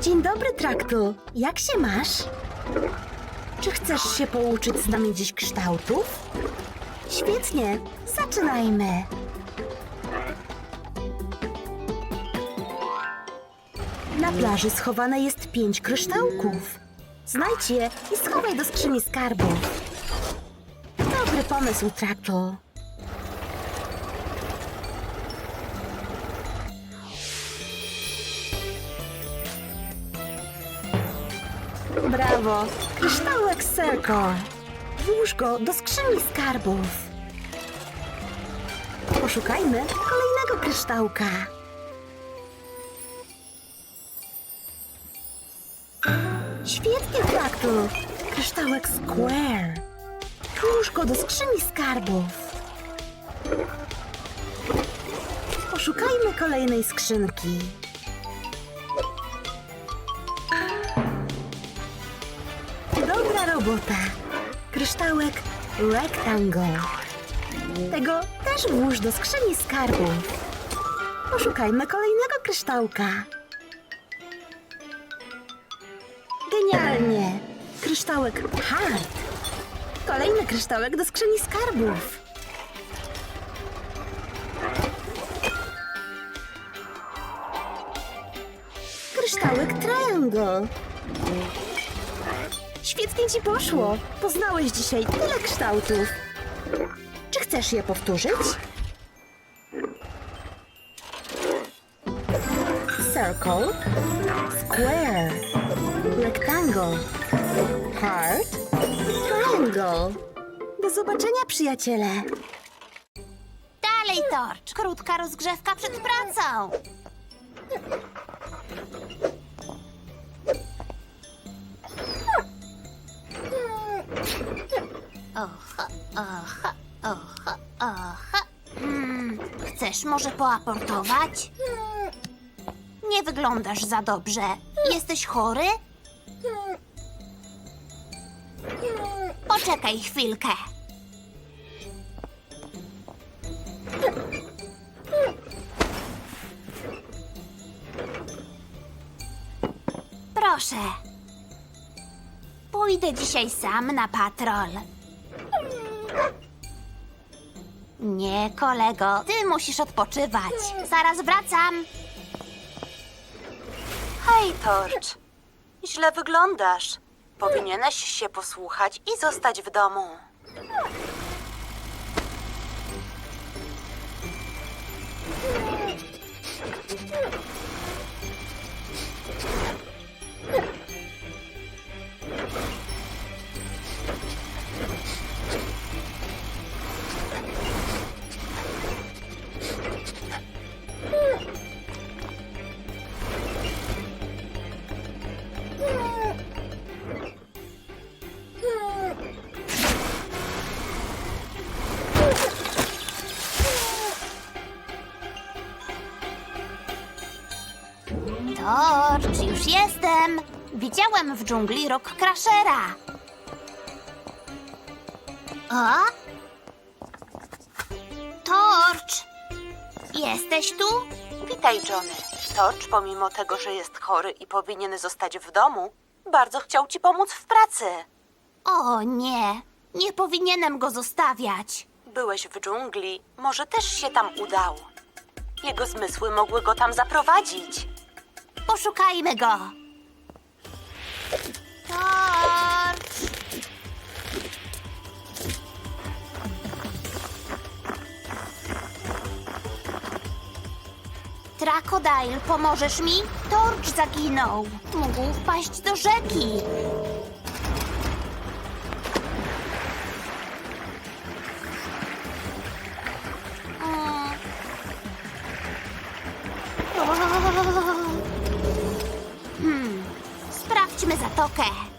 Dzień dobry, Traktu. Jak się masz? Czy chcesz się pouczyć z nami dziś kształtów? Świetnie, zaczynajmy. Na plaży schowane jest pięć kryształków. Znajdź je i schowaj do skrzyni skarbów. Dobry pomysł, Traktu. Brawo! Kryształek Circle. Włóż go do skrzyni skarbów. Poszukajmy kolejnego kryształka. Świetnie, Traktu! Kryształek Square. Włóż go do skrzyni skarbów. Poszukajmy kolejnej skrzynki. Dobra robota. Kryształek Rectangle. Tego też włóż do skrzyni skarbów. Poszukajmy kolejnego kryształka. Genialnie! Kryształek Heart. Kolejny kryształek do skrzyni skarbów. Kryształek Triangle. Świetnie ci poszło. Poznałeś dzisiaj tyle kształtów. Czy chcesz je powtórzyć? Circle, square, rectangle, heart, triangle. Do zobaczenia, przyjaciele. Dalej, Torcz! Krótka rozgrzewka przed pracą! Oha, oha, oha, oha. Hmm, chcesz może poaportować? Nie wyglądasz za dobrze. Jesteś chory? Poczekaj chwilkę. Proszę. Pójdę dzisiaj sam na patrol. Nie, kolego, ty musisz odpoczywać. Zaraz wracam. Hej, Torcz. Źle wyglądasz. Powinieneś się posłuchać i zostać w domu. Widziałem w dżungli rok Crashera. O? Torcz! Jesteś tu? Witaj, Johnny. Torcz, pomimo tego, że jest chory i powinien zostać w domu, bardzo chciał ci pomóc w pracy. O nie, nie powinienem go zostawiać. Byłeś w dżungli, może też się tam udał. Jego zmysły mogły go tam zaprowadzić. Poszukajmy go. Torcz! Trakodile, pomożesz mi? Torcz zaginął. Mógł wpaść do rzeki. Mm. Hmm, sprawdźmy zatokę.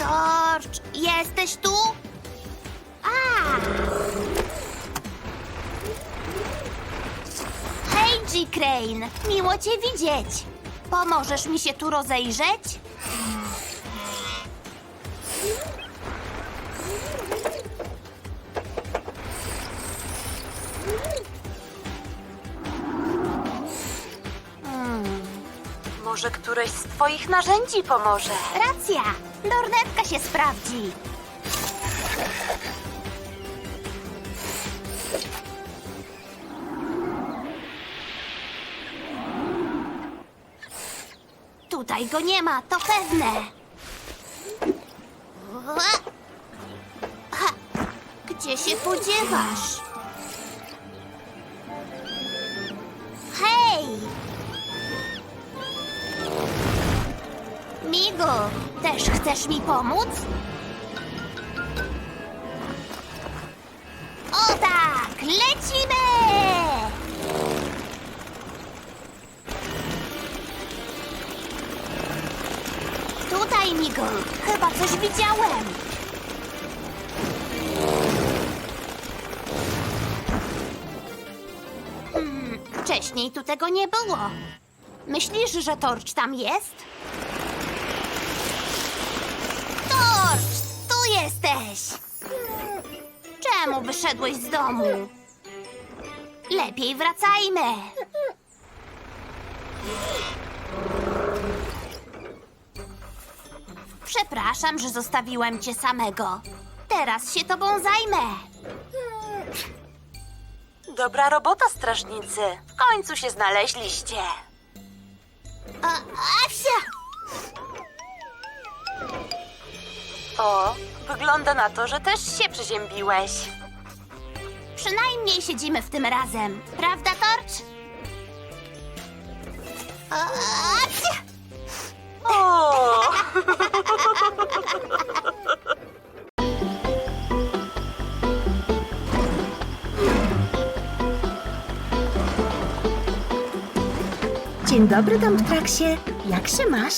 Torcz, jesteś tu? A! Hej, G. Crane, miło cię widzieć. Pomożesz mi się tu rozejrzeć? Może któreś z twoich narzędzi pomoże? Racja! Lornetka się sprawdzi. Tutaj go nie ma, to pewne. Gdzie się podziewasz? Hej! Migo, też chcesz mi pomóc? O tak, lecimy! Tutaj, Migo, chyba coś widziałem. Hmm, wcześniej tu tego nie było. Myślisz, że torcz tam jest? Jesteś! Czemu wyszedłeś z domu? Lepiej wracajmy. Przepraszam, że zostawiłem cię samego. Teraz się tobą zajmę. Dobra robota, strażnicy. W końcu się znaleźliście. A, a, wsia! O, wygląda na to, że też się przeziębiłeś. Przynajmniej siedzimy w tym razem. Prawda, Torcz? O! Dzień dobry, Dumptraksie. Jak się masz?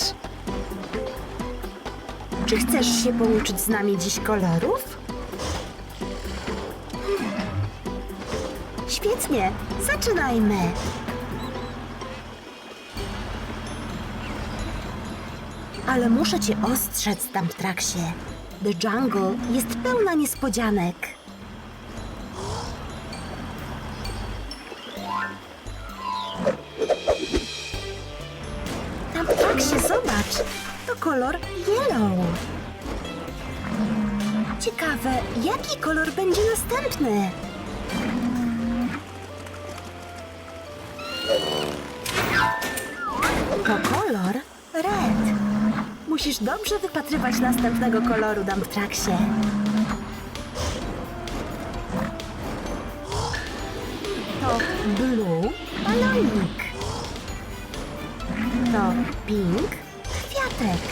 Czy chcesz się pouczyć z nami dziś kolorów? Świetnie, zaczynajmy. Ale muszę cię ostrzec, Dumptraksie. The Jungle jest pełna niespodzianek. Tak się zobacz. To kolor yellow. Ciekawe, jaki kolor będzie następny? To kolor red. Musisz dobrze wypatrywać następnego koloru, Dumptraksie. To blue balonik. To pink kwiatek.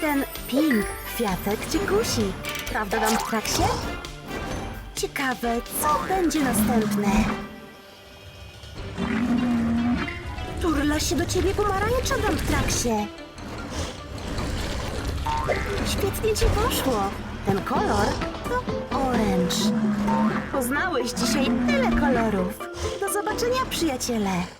Ten pink kwiatek cię kusi, prawda, Dumptraksie? Ciekawe, co będzie następne. Turla się do ciebie pomarańcza, Dumptraksie. Świetnie ci poszło. Ten kolor to orange. Poznałeś dzisiaj tyle kolorów. Do zobaczenia, przyjaciele.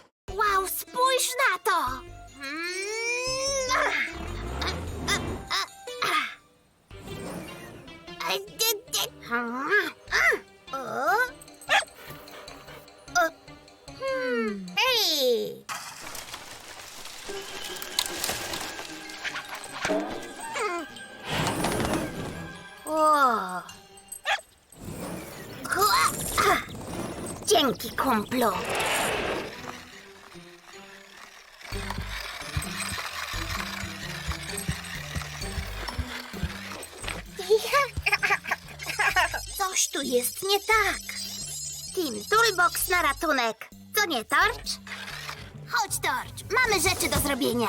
Coś tu jest nie tak. Team Toolbox na ratunek. Co nie, Torcz? Chodź, Torcz. Mamy rzeczy do zrobienia.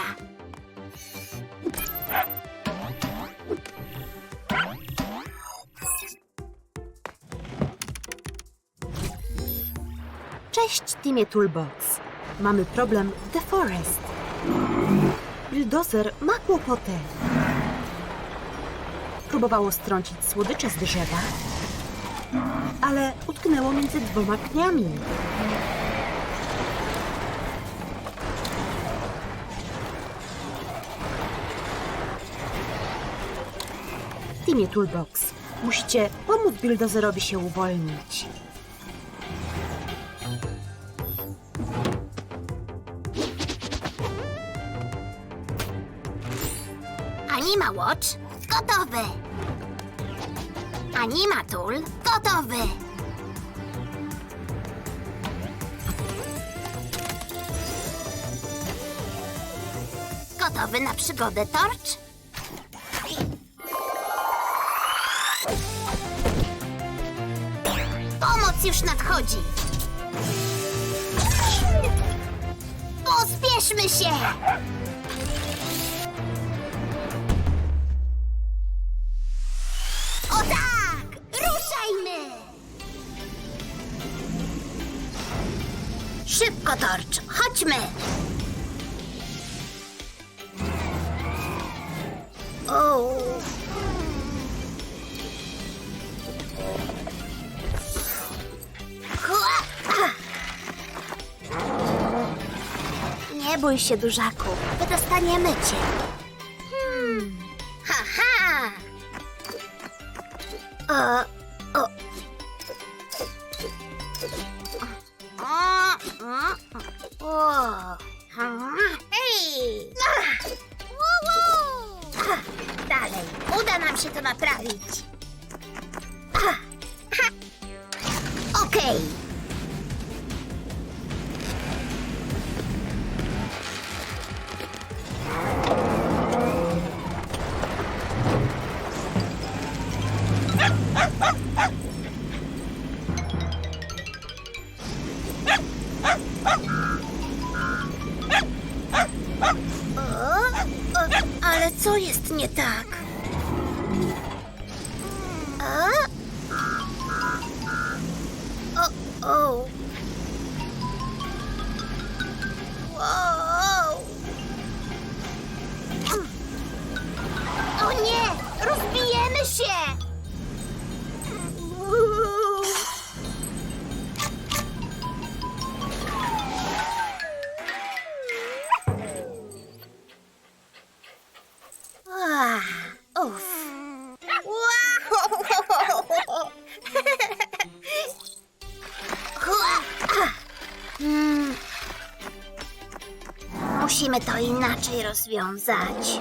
Cześć, teamie Toolbox. Mamy problem The Forest. Bulldozer ma kłopoty próbowało strącić słodycze z drzewa, ale utknęło między dwoma pniami. Teamie Toolbox, musicie pomóc bildozerowi się uwolnić. Anima Watch gotowy! Anima Tool gotowy. Gotowy na przygodę, Torcz? Pomoc już nadchodzi. Pospieszmy się! Bój się, dużaku. Wydostaniemy cię. Hmm. Ha, ha! O, o. O, o, o. Dalej, uda nam się to naprawić. Okej. O, Rozbijemy się! Ah, uff. Wow. Hmm. Musimy to inaczej rozwiązać.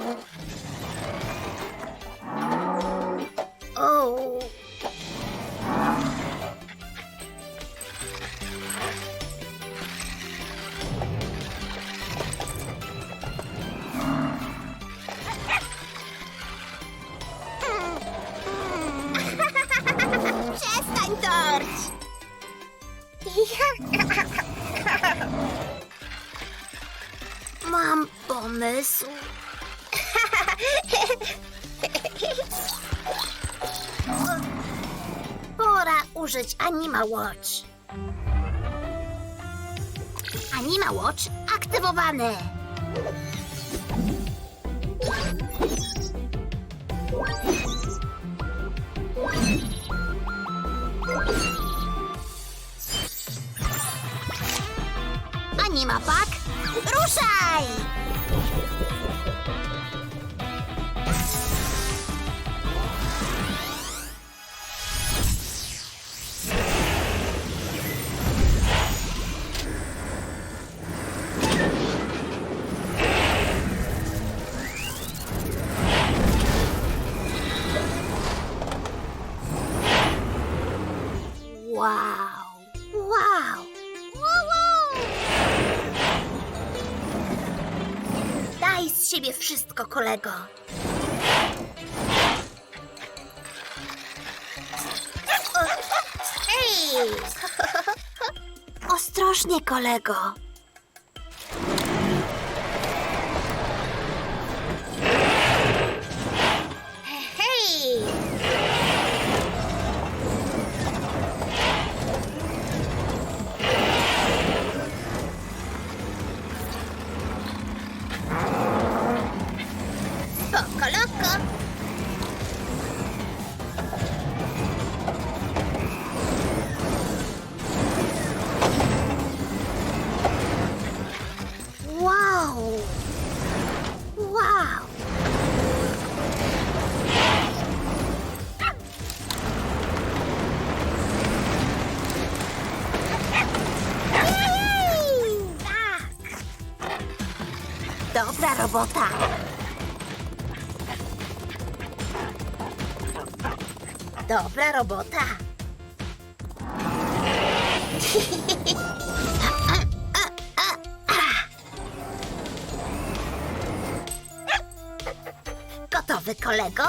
Anima Watch. Anima Watch aktywowany. Wszystko, kolego. O, Hej! Ostrożnie, kolego. robota. Dobra robota. Gotowy kolego?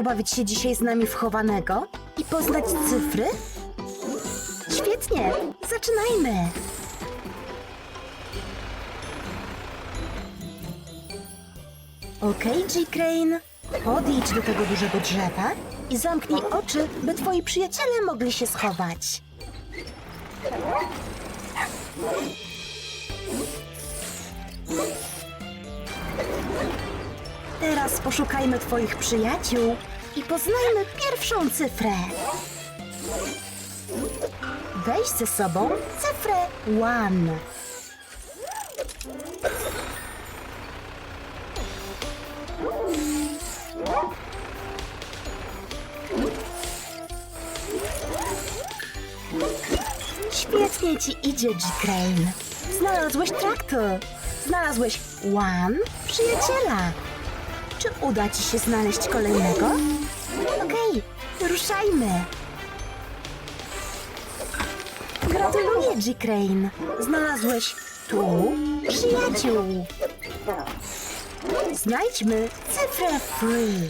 Pobawić się dzisiaj z nami w chowanego i poznać cyfry? Świetnie, zaczynajmy. Okej, G-Crane. Podejdź do tego dużego drzewa i zamknij oczy, by twoi przyjaciele mogli się schować. Teraz poszukajmy Twoich przyjaciół i poznajmy pierwszą cyfrę. Weź ze sobą cyfrę one. Świetnie ci idzie, G-Crane. Znalazłeś traktor. Znalazłeś one przyjaciela. Czy uda ci się znaleźć kolejnego? Okej, ruszajmy. Gratuluję, G-Crane. Znalazłeś tu przyjaciół. Znajdźmy cyfrę free.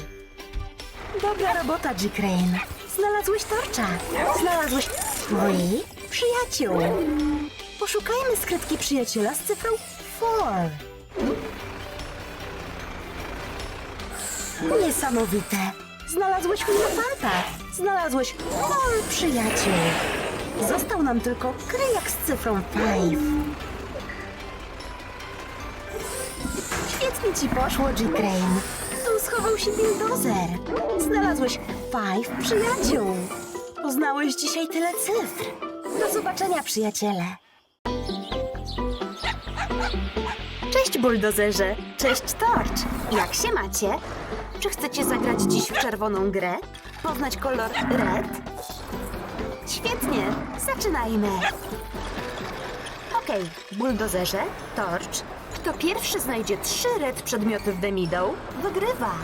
Dobra robota, G-Crane. Znalazłeś torcza. Znalazłeś free przyjaciół. Poszukajmy skrytki przyjaciela z cyfrą 4. Niesamowite! Znalazłeś elefanta! Znalazłeś all przyjaciół! Został nam tylko kryjak z cyfrą 5. Świetnie ci poszło, G-Crane. Tu schował się bulldozer. Znalazłeś 5 przyjaciół. Poznałeś dzisiaj tyle cyfr. Do zobaczenia, przyjaciele. Cześć, bulldozerze! Cześć, Torch! Jak się macie? Czy chcecie zagrać dziś w czerwoną grę? Poznać kolor red? Świetnie! Zaczynajmy! Okej, bulldozerze, Torch. Kto pierwszy znajdzie trzy red przedmioty w Meadow, wygrywa.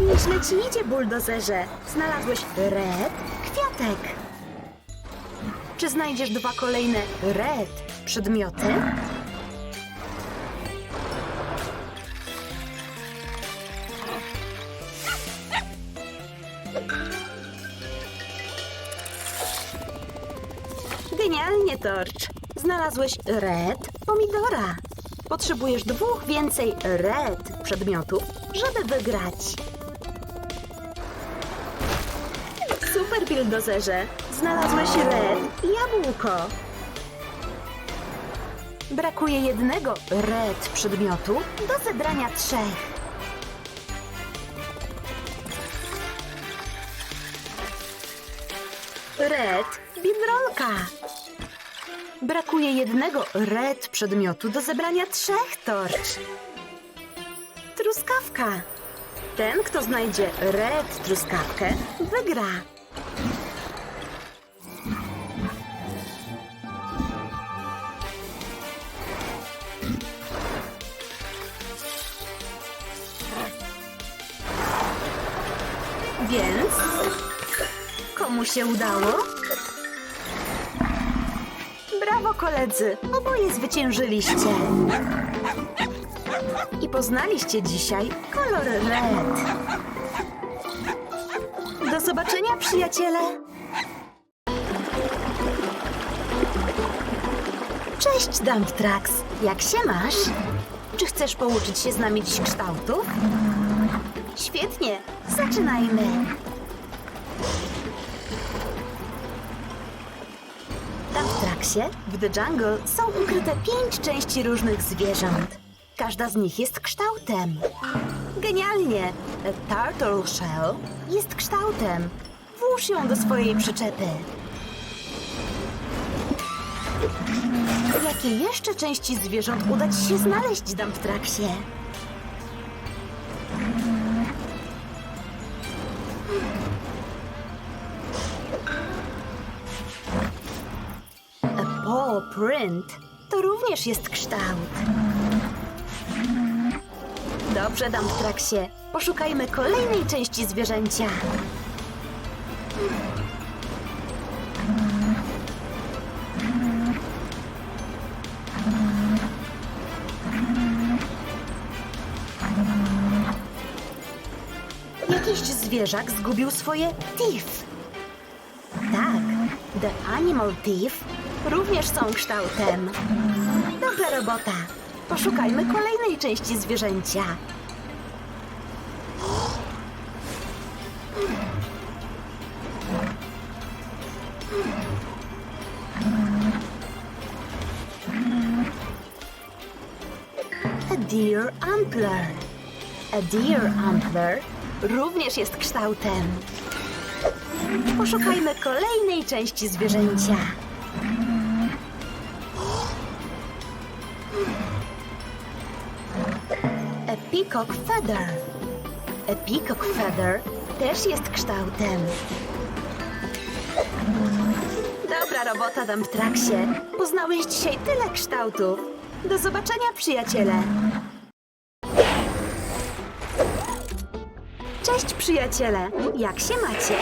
Nieźle ci idzie, bulldozerze. Znalazłeś red kwiatek. Czy znajdziesz dwa kolejne red przedmioty? Torch. Znalazłeś red pomidora. Potrzebujesz dwóch więcej red przedmiotów, żeby wygrać. Super, Bildozerze. Znalazłeś red jabłko. Brakuje jednego red przedmiotu do zebrania trzech. Red bidrolka. Brakuje jednego red przedmiotu do zebrania trzech torcz. Truskawka. Ten, kto znajdzie red truskawkę, wygra. Więc komu się udało? Koledzy! Oboje zwyciężyliście. I poznaliście dzisiaj kolor red. Do zobaczenia, przyjaciele! Cześć, Dump Trucks! Jak się masz? Czy chcesz pouczyć się z nami dziś kształtów? Świetnie! Zaczynajmy! Traksie, w The Jungle, są ukryte pięć części różnych zwierząt. Każda z nich jest kształtem. Genialnie! A Turtle Shell jest kształtem. Włóż ją do swojej przyczepy. Jakie jeszcze części zwierząt uda ci się znaleźć, Dumptraksie? Print to również jest kształt. Dobrze, Dumptraksie. Poszukajmy kolejnej części zwierzęcia. Jakiś zwierzak zgubił swoje teeth. Tak, The Animal Thief również są kształtem. Dobra robota. Poszukajmy kolejnej części zwierzęcia. A deer antler. A deer antler również jest kształtem. Poszukajmy kolejnej części zwierzęcia. Peacock feather. A peacock feather też jest kształtem. Dobra robota, Dumptraksie. Poznałeś dzisiaj tyle kształtów. Do zobaczenia, przyjaciele. Cześć, przyjaciele. Jak się macie?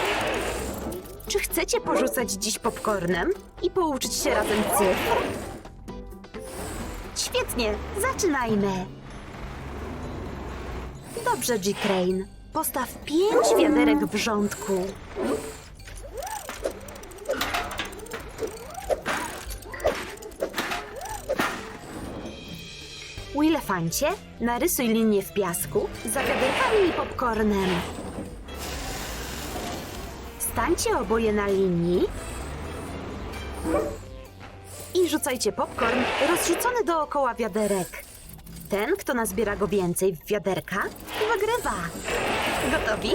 Czy chcecie porzucać dziś popcornem i pouczyć się razem cyfr? Świetnie, zaczynajmy. Dobrze, G. Crane. Postaw pięć wiaderek w rządku. Wilefancie, narysuj linię w piasku za wiaderkami i popcornem. Stańcie oboje na linii i rzucajcie popcorn rozrzucony dookoła wiaderek. Ten, kto nazbiera go więcej w wiaderka, wygrywa. Gotowi?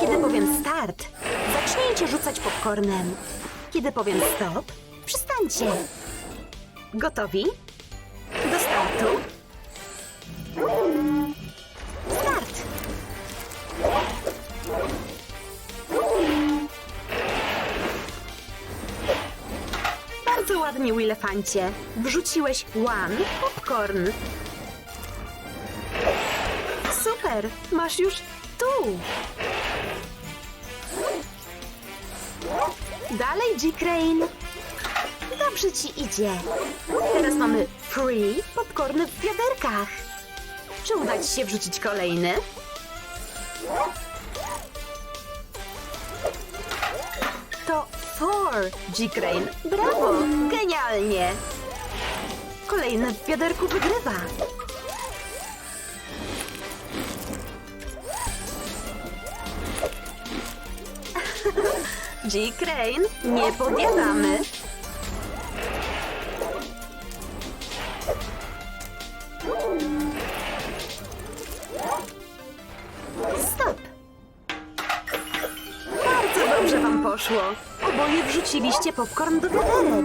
Kiedy powiem start, zacznijcie rzucać popcornem. Kiedy powiem stop, przystańcie. Gotowi? Do startu. Ładnie, Wilefancie. Wrzuciłeś one popcorn. Super! Masz już tu! Dalej, G-Crane. Dobrze ci idzie. Teraz mamy free popcorny w wiaderkach. Czy uda ci się wrzucić kolejny? G-Crane. Brawo! Genialnie! Kolejny w wiaderku wygrywa. G-Crane, nie podjadamy. Wrzuciliście popcorn do wiaderek.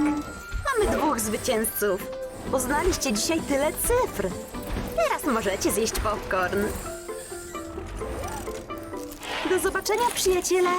Mamy dwóch zwycięzców. Poznaliście dzisiaj tyle cyfr. Teraz możecie zjeść popcorn. Do zobaczenia, przyjaciele!